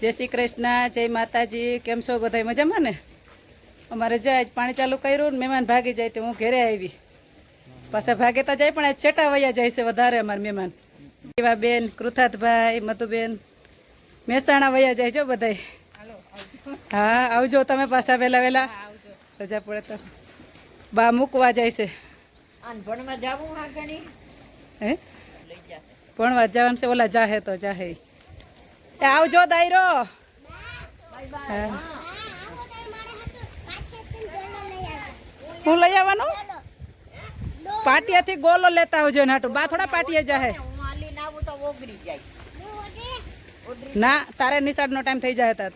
જય શ્રી કૃષ્ણ જય માતાજી કેમ છો બધા મજામાં ને? અમારે જાય જ પાણી ચાલુ કર્યું ને મહેમાન ભાગી જાય તો હું ઘેરે આવી. પાછા ભાગે તો જાય પણ આજ છેટા વયા જાય છે વધારે અમારા મહેમાન. એવા બેન કૃથાતભાઈ મધુબેન મહેસાણા વયા જાય છો બધાય. હા આવજો તમે પાછા વહેલા વહેલા. રજા પડે તો. બા મૂકવા જાય છે. ભણવા જાવું હે ભણવા જવાનું છે ઓલા જાહે તો જાહે. આવજો દાયરો. હા લઈ આવવાનું? પાટિયાથી ગોલો લેતા આવજો નાટું બાથોડા પાટિયા જાહે. તો ના, તારે નિશાળનો ટાઈમ થઈ જાય હતા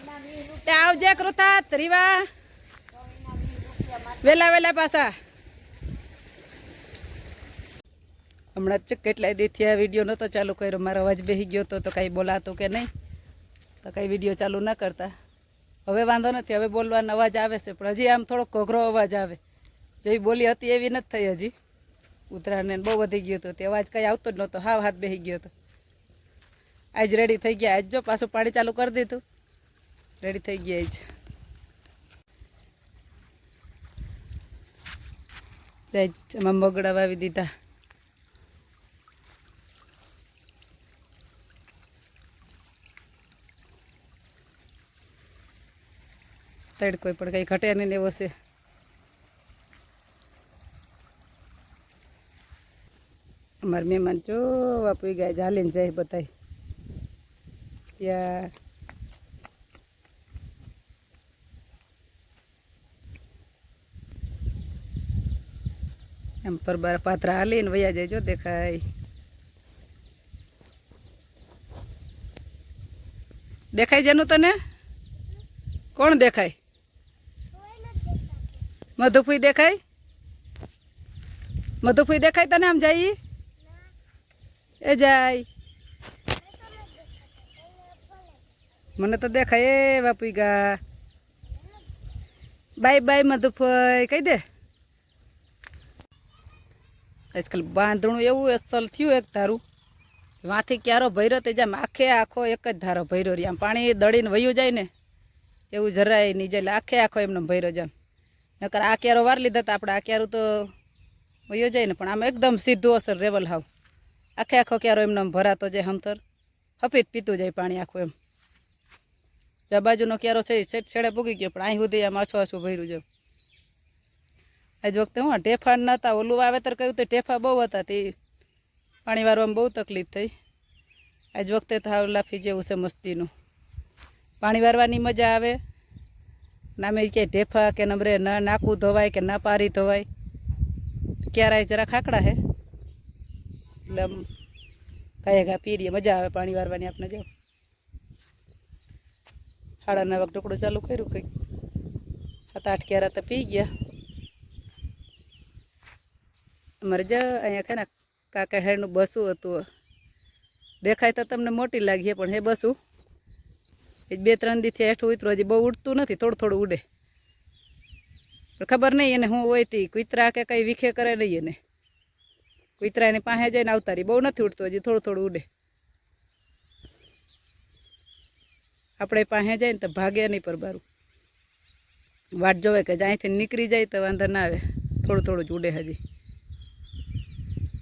એ આવજે કૃતાત રીવા. વેલા વેલા પાછા. હમણાં જ કેટલાય દીથી આ વીડિયો નહોતો ચાલુ કર્યો. મારો અવાજ બેસી ગયો તો તો કાંઈ બોલાતું કે નહીં. તો કંઈ વીડિયો ચાલુ ન કરતા હવે વાંધો નથી હવે બોલવાનો અવાજ આવે છે પણ હજી આમ થોડોક ઘોઘરો અવાજ આવે જેવી બોલી હતી એવી નથી થઈ હજી ઉત્તરાયણને બહુ વધી ગયું હતું તે અવાજ કંઈ આવતો જ નહોતો હાવ હાથ બેસી ગયો હતો આજ રેડી થઈ ગયા આજ જો પાછું પાણી ચાલુ કરી દીધું રેડી થઈ ગયા આજ જાય એમાં મગડા વાવી દીધા તડકો પણ કંઈ ઘટે નહીં એવો છે. અમારા મહેમાન જો વાપરી ગયા ચાલીને જાય બધા ત્યાં એમ પર બાર પાથરા હાલીને વયા જાય જો દેખાય. દેખાય જેનું તને? કોણ દેખાય? મધુફુઈ દેખાય? મધુફુઈ દેખાય તને આમ જાય એ જાય. મને તો દેખાય એ બાપુઈ ગા. બાય બાય મધુફઈ, કહી દે. આજકાલ બાંધણું એવું અસલ થયું એક ધારું. વાંથી ક્યારો ભૈરો તે જેમ આખે આખો એક જ ધારો ભૈરો રહી આમ પાણી દળીને વયું જાય ને, એવું જરાય નહીં જાય આખે આખો એમને ભૈરો જેમ. નકર આ ક્યારો વાર લીધા હતા, આપણે આ ક્યારું તો વયો જાય ને, પણ આમ એકદમ સીધું અસર રેવલ હાવ. આખે આખો ક્યારો એમને ભરાતો જાય હમતર. હફીત પીતું જાય પાણી આખું એમ. આ બાજુનો ક્યારો છે છેડ છેડે પૂગી ગયો, પણ અહીં સુધી આમ આછું આછું ભર્યું છે. આજ વખતે હું ઢેફા નહોતા ઓલું વાવેતર કહ્યું તો ઢેફા બહુ હતા, તે પાણી વારવામાં બહુ તકલીફ થઈ. આજ વખતે તો હાવ લાફી જેવું છે મસ્તીનું. પાણી વારવાની મજા આવે. નામે ક્યાંય ઢેફા કે નમરે ન નાકું ધોવાય કે ના પારી ધોવાય. ક્યારાય જરા ખાકડા હે. એટલે આમ કાંઈ ઘા પીરીએ, મજા આવે પાણી વારવાની આપણે જાવ સાડા નવ ટુકડું ચાલુ કર્યું કંઈક. સાત આઠ ક્યારા તો પી ગયા. અમારે જ અહીંયા કે ને કાકા હેડનું બસું હતું. દેખાય તો તમને મોટી લાગી પણ હે બસું. બે ત્રણ દીથી હેઠું ઉતરું, હજી બહુ ઉડતું નથી, થોડું થોડું ઉડે. ખબર નહીં એને હું હોય તી, કૂતરા કે કંઈ વિખે કરે નહીં એને. કૂતરા એની પાસે જઈને આવતા રહી બહુ નથી ઉડતું, હજી થોડું થોડું ઉડે. આપણે પાસે જાય ને તો ભાગે નહીં પર બારું વાટ જોવે કે જ્યાંથી નીકળી જાય તો વાંધો ના આવે, થોડું થોડું જ ઉડે હજી.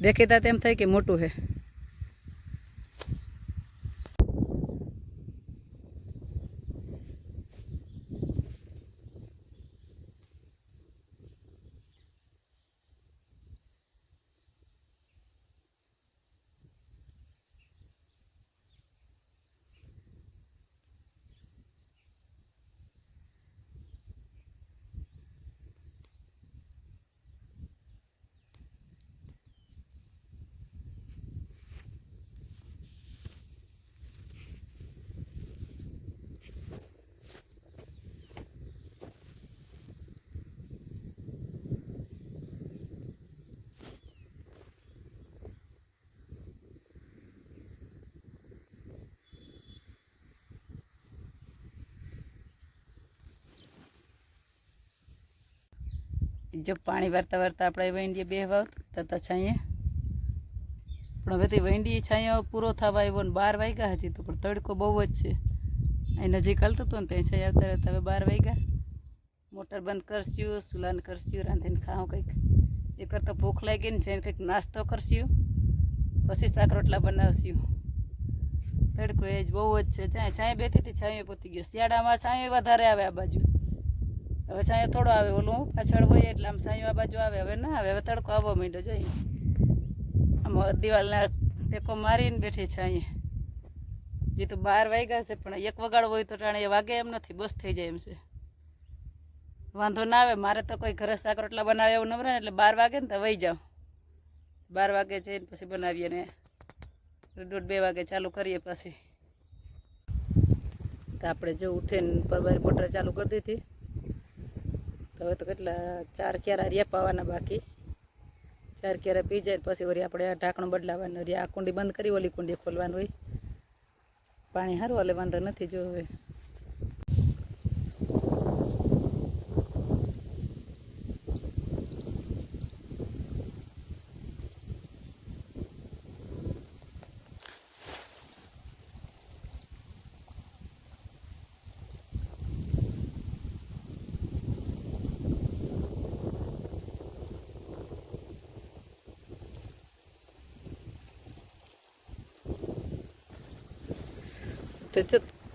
દેખીતા તેમ થાય કે મોટું છે જો પાણી વારતા વારતા આપણે વૈંડીએ બે વાવ તતા છાંયે પણ હવે તે વૈંડી છાંયો પૂરો થવા આવ્યો ને બાર વાગ્યા હજી તો, પણ તડકો બહુ જ છે. અહીં નજીક હાલતું હતું ને ત્યાં છાંય આવતા રહેતા, હવે બાર વાગ્યા. મોટર બંધ કરશું સુલાન કરશું રાંધીને ખાઉં કંઈક. એ કરતાં ભૂખ લાગી ને જઈને કંઈક નાસ્તો કરશું પછી શાક રોટલા બનાવશું તડકો એ જ બહુ જ છે. ત્યાં છાંય બેઠી હતી છાંય પોતી ગયો. શિયાળામાં છાંયો વધારે આવે આ બાજુ. હવે છાંયો થોડો આવે, ઓલું પાછળ હોય એટલે આમ છાંયો આ બાજુ આવે, હવે ના આવે, હવે તડકો આવવા માંડ્યો જોઈએ આમ દિવાલના ટેકો મારીને બેઠી છે અહીંયા. જે તો બાર વાગ્યા છે, પણ એક વગાડવો હોય તો ટાણે વાગે એમ નથી, બસ થઈ જાય એમ છે. વાંધો ના આવે, મારે તો કોઈ ઘરે સાકર એટલા બનાવે એવું નવરે એટલે બાર વાગે ને તો વહી જાઉં. બાર વાગે જઈને પછી બનાવીએ ને દોઢ બે વાગે ચાલુ કરીએ પછી. તો આપણે જો ઉઠીને પરવારી મોટર ચાલુ કરી દીધી. તો હવે તો કેટલા, ચાર ક્યારા રહ્યા પાવાના બાકી. ચાર ક્યારા પી જાય પછી વળી આપણે ઢાંકણું બદલાવાનું રિયા આ કુંડી બંધ કરી, ઓલી કુંડી ખોલવાનું હોય. પાણી સારું હાલે, વાંધો નથી જો હવે.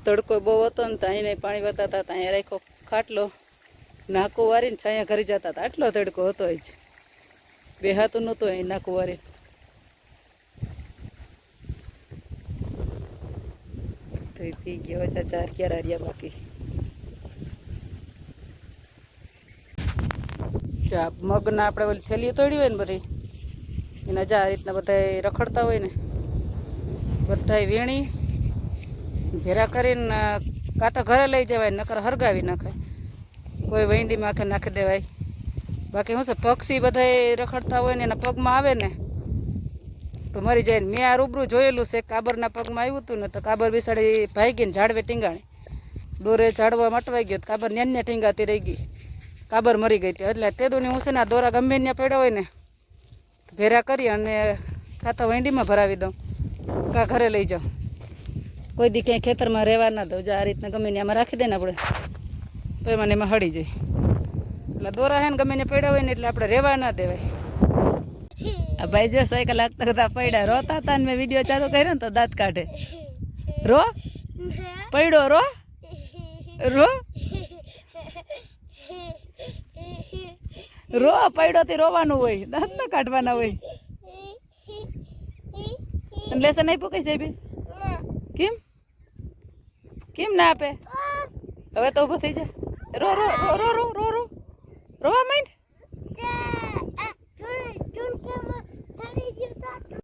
તડકો બહુ હતો ને તો અહીં પાણી વરતા હતા ત્યાં રાખ્યો ખાટલો. નાકો વારીને છાયા ઘરે જતા હતા. આટલો તડકો હતો જ. બેહાતું નહોતું અહીં નાકો વારી તો પી ગયો છે ચાર ક્યારે હાર્યા બાકી. મગના આપણે ઓલી થેલીઓ તોડી હોય ને બધી, એના જા રીતના બધા રખડતા હોય ને. બધાય વીણી. ભેરા કરીને કાં તો ઘરે લઈ જવાય, નકર હરગાવી નાખાય કોઈ વૈંડીમાં આખે નાખી દેવાય. બાકી શું છે, પક્ષી બધાય રખડતા હોય ને એના પગમાં આવે ને, તો મરી જાય ને મેં આ રૂબરૂ જોયેલું છે, કાબરના પગમાં આવ્યું હતું ને, તો કાબર બિસાડી ભાગીને ઝાડવે ટીંગાણી. દોરે ઝાડવા મટવાઈ ગયો કાબર ન્યાન્ય ટીંગાતી રહી ગઈ. કાબર મરી ગઈ હતી. એટલે તે દોની હું છે ને, આ દોરા ગમે ત્યાં પડ્યા હોય ને ભેરા કરી અને કાં તો વૈંડીમાં ભરાવી દઉં. કાં ઘરે લઈ જાઉં. કોઈ દી ક્યાંય ખેતરમાં રહેવા ના દઉં, જો આ રીતના ગમે ને આમાં રાખી દે ને આપણે, તો એમાં એમાં હળી જાય. એટલે દોરા હે ને ગમે ને પડ્યા હોય ને એટલે આપણે રહેવા ના દેવાય. આ ભાઈ જો સાયકલ લાગતા હતા, પડ્યા. રોતા હતા ને મેં વીડિયો ચાલુ કર્યો ને તો દાંત કાઢે. રો? પડ્યો રો? રો? રો પડ્યો થી રોવાનું હોય, દાંત ના કાઢવાના હોય. લેસન આપ્યું કઈ સાહેબે? કેમ? કેમ ના આપે? હવે તો ઊભો થઈ જા. રો રો રો રો રો રો. રોવા માંડ.